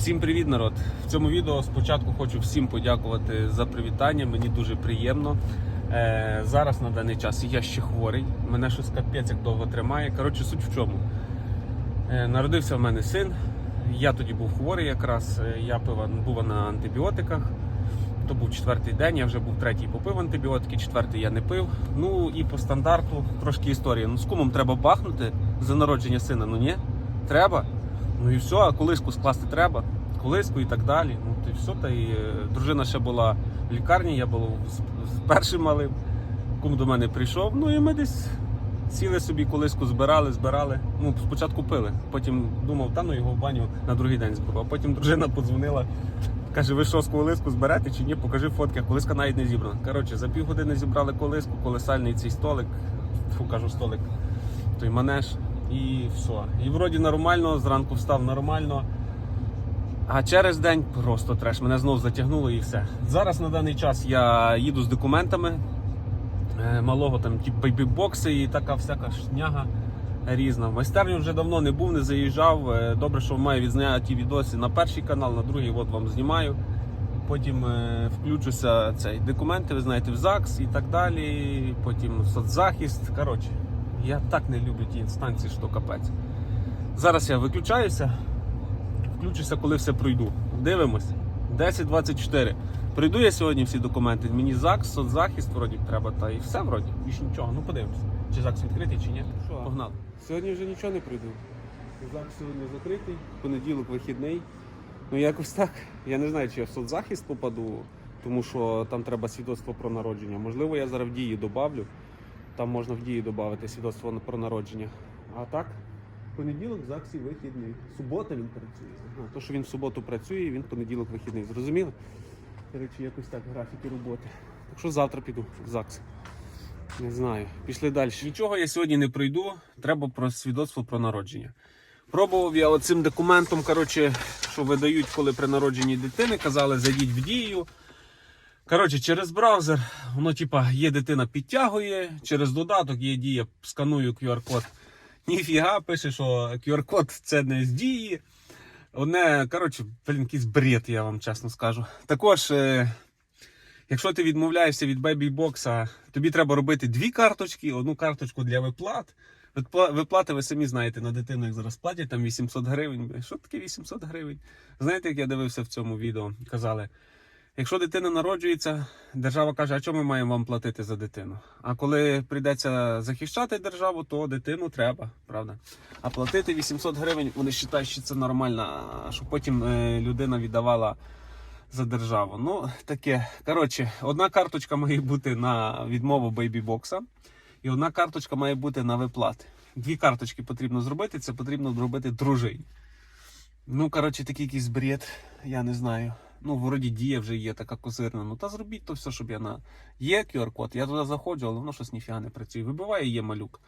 Всім привіт, народ! В цьому відео спочатку хочу всім подякувати за привітання. Мені дуже приємно. Е, зараз на даний час я ще хворий. Мене щось капець як довго тримає. Коротше, суть в чому. Е, народився в мене син. Я тоді був хворий якраз. Е, Я пив, був на антибіотиках. То був четвертий день, я вже був третій попив антибіотики, четвертий я не пив. Ну і по стандарту трошки історії. Ну з кумом треба бахнути за народження сина. Ну ні, треба. Ну і все, а колиску скласти треба, колиску і так далі. Ну і все. Та і е, дружина ще була в лікарні, я був з, першим малим. Кум до мене прийшов. Ну і ми десь сіли собі колиску, збирали, збирали. Ну, спочатку пили. Потім думав, та ну його в баню на другий день зберу. А потім дружина подзвонила. Каже, ви що з колиску зберете чи ні? Покажи фотки, колиска навіть не зібрана. Коротше, за півгодини зібрали колиску, колесальний цей столик. Фу, кажу, столик, той манеж. І все. І вроді нормально, зранку встав нормально. А через день просто треш. Мене знов затягнуло і все. Зараз на даний час я їду з документами. Е, Малого там ті бейбі-бокси і така всяка шняга різна. В майстерню вже давно не був, не заїжджав. Е, Добре, що маю відзняті відоси на перший канал, на другий от вам знімаю. Потім е, включуся цей документи, ви знаєте, в ЗАГС і так далі. Потім соцзахист. Коротше, я так не люблю ті інстанції, що капець. Зараз я виключаюся, включуся, коли все пройду. Дивимось. 10.24. Прийду я сьогодні всі документи. Мені ЗАГС, соцзахист вроді треба, та і все вроді. Більше нічого. Ну подивимося. Чи ЗАГС відкритий, чи ні. Що? Погнали. Сьогодні вже нічого не прийду. ЗАГС сьогодні закритий, понеділок вихідний. Ну якось так. Я не знаю, чи я в соцзахист попаду, тому що там треба свідоцтво про народження. Можливо, я зараз в дії добавлю. Там можна в дії додати свідоцтво про народження. А так, понеділок в ЗАГСі вихідний. Субота він працює. Ага, то, що він в суботу працює, він понеділок вихідний. Зрозуміли? Коротше, якось так, графіки роботи. Так що завтра піду в ЗАГС. Не знаю. Пішли далі. Нічого я сьогодні не пройду. Треба про свідоцтво про народження. Пробував я оцим документом, коротше, що видають, коли при народженні дитини, казали, зайдіть в дію. Коротше, через браузер, воно типа є дитина підтягує, через додаток є дія, сканую QR-код. Ніфіга, пише, що QR-код це не з дії. Одне, коротше, блін, якийсь бред, я вам чесно скажу. Також, е, якщо ти відмовляєшся від бейбі-бокса, тобі треба робити дві карточки, одну карточку для виплат. Виплати ви самі знаєте на дитину, як зараз платять, там 800 гривень. Що таке 800 гривень? Знаєте, як я дивився в цьому відео? Казали, якщо дитина народжується, держава каже, а чому ми маємо вам платити за дитину? А коли прийдеться захищати державу, то дитину треба, правда? А платити 800 гривень, вони вважають, що це нормально, щоб потім е, людина віддавала за державу. Ну, таке. Коротше, одна карточка має бути на відмову бейбі-бокса. І одна карточка має бути на виплати. Дві карточки потрібно зробити, це потрібно зробити дружині. Ну, коротше, такий якийсь бред, я не знаю. Ну, вроді дія вже є така козирна. Ну та зробіть то все, щоб я на. Є QR-код, я туди заходжу, але воно щось ніфіга не працює. Вибиває є малюк.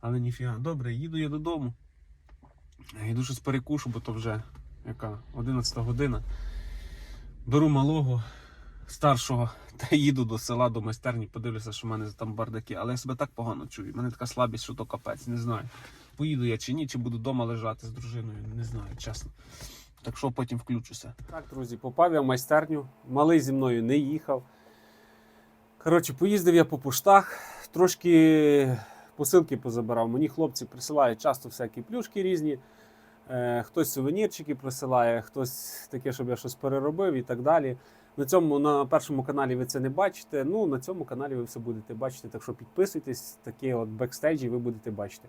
Але ніфіга. Добре, їду я додому. Йду щось перекушу, бо то вже яка 11 година. Беру малого старшого та їду до села, до майстерні, подивлюся, що в мене там бардаки. Але я себе так погано чую. У мене така слабість, що то капець, не знаю. Поїду я чи ні, чи буду вдома лежати з дружиною, не знаю, чесно. Так що потім включуся. Так, друзі, попав я в майстерню. Малий зі мною не їхав. Коротше, поїздив я по поштах, трошки посилки позабирав. Мені хлопці присилають часто всякі плюшки різні. Е, хтось сувенірчики присилає, хтось таке, щоб я щось переробив і так далі. На цьому на першому каналі ви це не бачите. Ну на цьому каналі ви все будете бачити. Так що підписуйтесь, такі от бекстейджі ви будете бачити.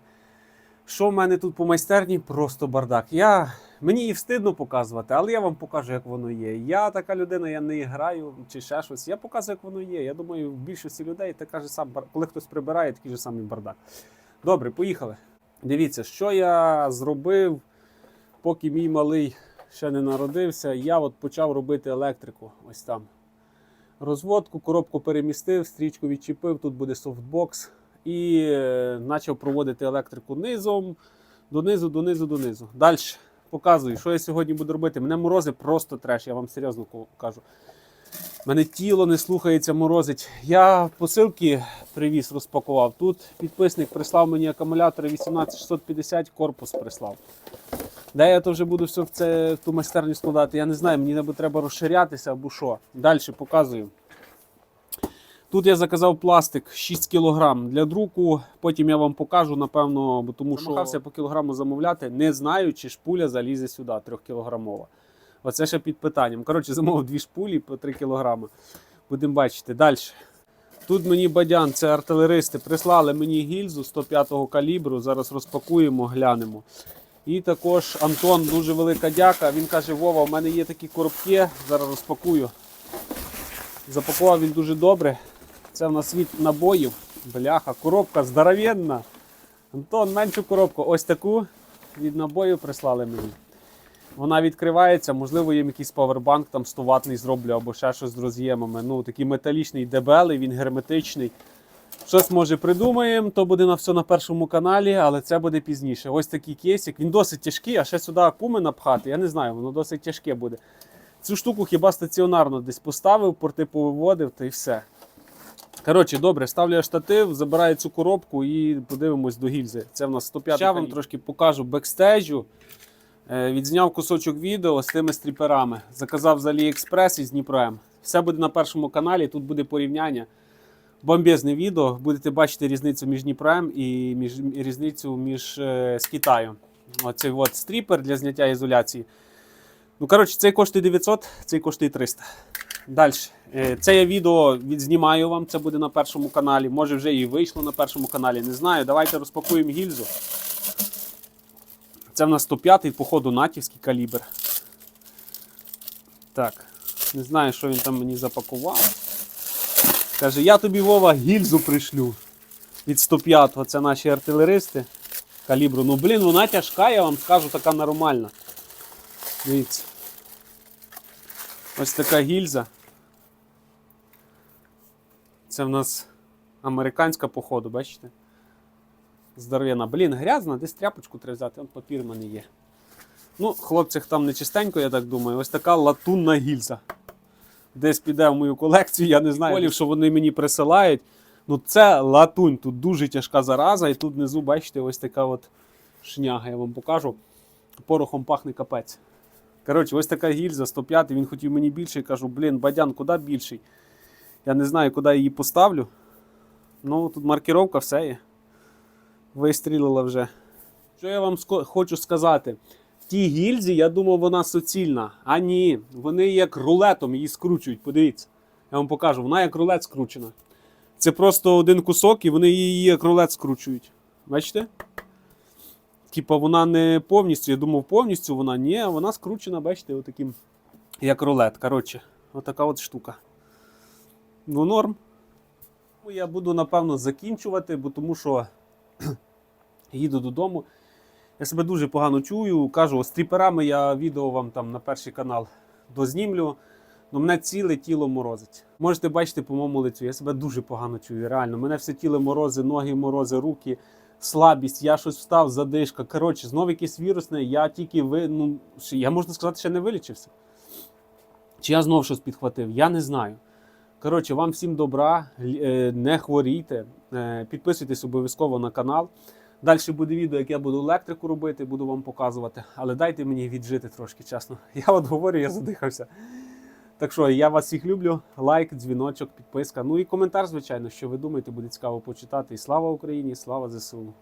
Що в мене тут по майстерні? Просто бардак. Я, мені і встидно показувати, але я вам покажу, як воно є. Я така людина, я не граю чи ще щось. Я показую, як воно є. Я думаю, в більшості людей така ж сам, коли хтось прибирає, такий же самий бардак. Добре, поїхали. Дивіться, що я зробив, поки мій малий ще не народився. Я от почав робити електрику. Ось там. Розводку, коробку перемістив, стрічку відчепив, тут буде софтбокс. І е, почав проводити електрику низом, донизу, донизу, донизу. Далі показую, що я сьогодні буду робити. Мене морози просто треш, я вам серйозно кажу. Мене тіло не слухається, морозить. Я посилки привіз, розпакував. Тут підписник прислав мені акумулятори 18650, корпус прислав. Де я то вже буду все в, це, в ту майстерню складати, я не знаю, мені треба розширятися або що. Далі показую. Тут я заказав пластик 6 кг для друку. Потім я вам покажу, напевно, бо тому що намагався по кілограму замовляти, не знаю, чи шпуля залізе сюди 3 кілограмова. Оце ще під питанням. Коротше, замовив дві шпулі по 3 кг. Будемо бачити. Далі. Тут мені бадян, це артилеристи, прислали мені гільзу 105-го калібру. Зараз розпакуємо, глянемо. І також Антон, дуже велика дяка. Він каже: Вова, в мене є такі коробки, зараз розпакую. Запакував він дуже добре. Це в нас від набоїв. Бляха, коробка здоровенна. Антон, меншу коробку. Ось таку від набоїв прислали мені. Вона відкривається, можливо, їм якийсь павербанк там 100 ватний зроблю або ще щось з роз'ємами. Ну, такий металічний дебелий, він герметичний. Щось може придумаємо, то буде на все на першому каналі, але це буде пізніше. Ось такий кейсик. Він досить тяжкий, а ще сюди акуми напхати. Я не знаю, воно досить тяжке буде. Цю штуку хіба стаціонарно десь поставив, порти повиводив, та й все. Коротше, добре, ставлю я штатив, забираю цю коробку і подивимось до гільзи. Це в нас 105 Ще вам трошки покажу бекстейджу. Е, Відзняв кусочок відео з тими стріперами. Заказав з AliExpress із Дніпром. Все буде на першому каналі, тут буде порівняння. Бомбезне відео. Будете бачити різницю між Дніпром і між, і різницю між е, з Китаю. Оцей от стріпер для зняття ізоляції. Ну, коротше, цей коштує 900, цей коштує 300. Далі. Е, Це я відео відзнімаю вам, це буде на першому каналі. Може вже і вийшло на першому каналі, не знаю. Давайте розпакуємо гільзу. Це в нас 105-й, походу, натівський калібр. Так, не знаю, що він там мені запакував. Каже, я тобі Вова гільзу пришлю від 105-го. Це наші артилеристи калібру. Ну, блін, вона тяжка, я вам скажу, така нормальна. Дивіться. Ось така гільза. Це в нас американська походу, бачите? Здоров'яна. Блін, грязна, десь тряпочку треба взяти, он папір в мене є. Ну, хлопцях там не чистенько, я так думаю. Ось така латунна гільза. Десь піде в мою колекцію, я не знаю, Полів, що вони мені присилають. Ну, це латунь, тут дуже тяжка зараза, і тут внизу, бачите, ось така от шняга, я вам покажу. Порохом пахне капець. Коротше, ось така гільза 105, він хотів мені більше, кажу, блін, бадян, куди більший? Я не знаю, куди її поставлю. Ну, тут маркіровка, все є. Вистрілила вже. Що я вам хочу сказати? В тій гільзі, я думав, вона суцільна. А ні, вони як рулетом її скручують. Подивіться. Я вам покажу, вона як рулет скручена. Це просто один кусок, і вони її як рулет скручують. Бачите? Типа вона не повністю, я думав, повністю вона ні, вона скручена, бачите, отаким, як рулет. Коротше, отака от штука. Ну, норм. Ну, Я буду, напевно, закінчувати, бо тому що їду додому. Я себе дуже погано чую. Кажу, з тріперами я відео вам там на перший канал дознімлю. Ну, мене ціле тіло морозить. Можете бачити по моєму лицю, я себе дуже погано чую. Реально, мене все тіло морози, ноги морози, руки, слабість, я щось встав, задишка. Коротше, знову якесь вірусне, я тільки ви, ну, я можна сказати, ще не вилічився. Чи я знов щось підхватив? Я не знаю. Коротше, вам всім добра, е, не хворійте, е, підписуйтесь обов'язково на канал. Далі буде відео, як я буду електрику робити, буду вам показувати. Але дайте мені віджити трошки, чесно. Я от говорю, я задихався. Так що я вас всіх люблю. Лайк, дзвіночок, підписка. Ну і коментар, звичайно, що ви думаєте, буде цікаво почитати. І слава Україні, і слава ЗСУ.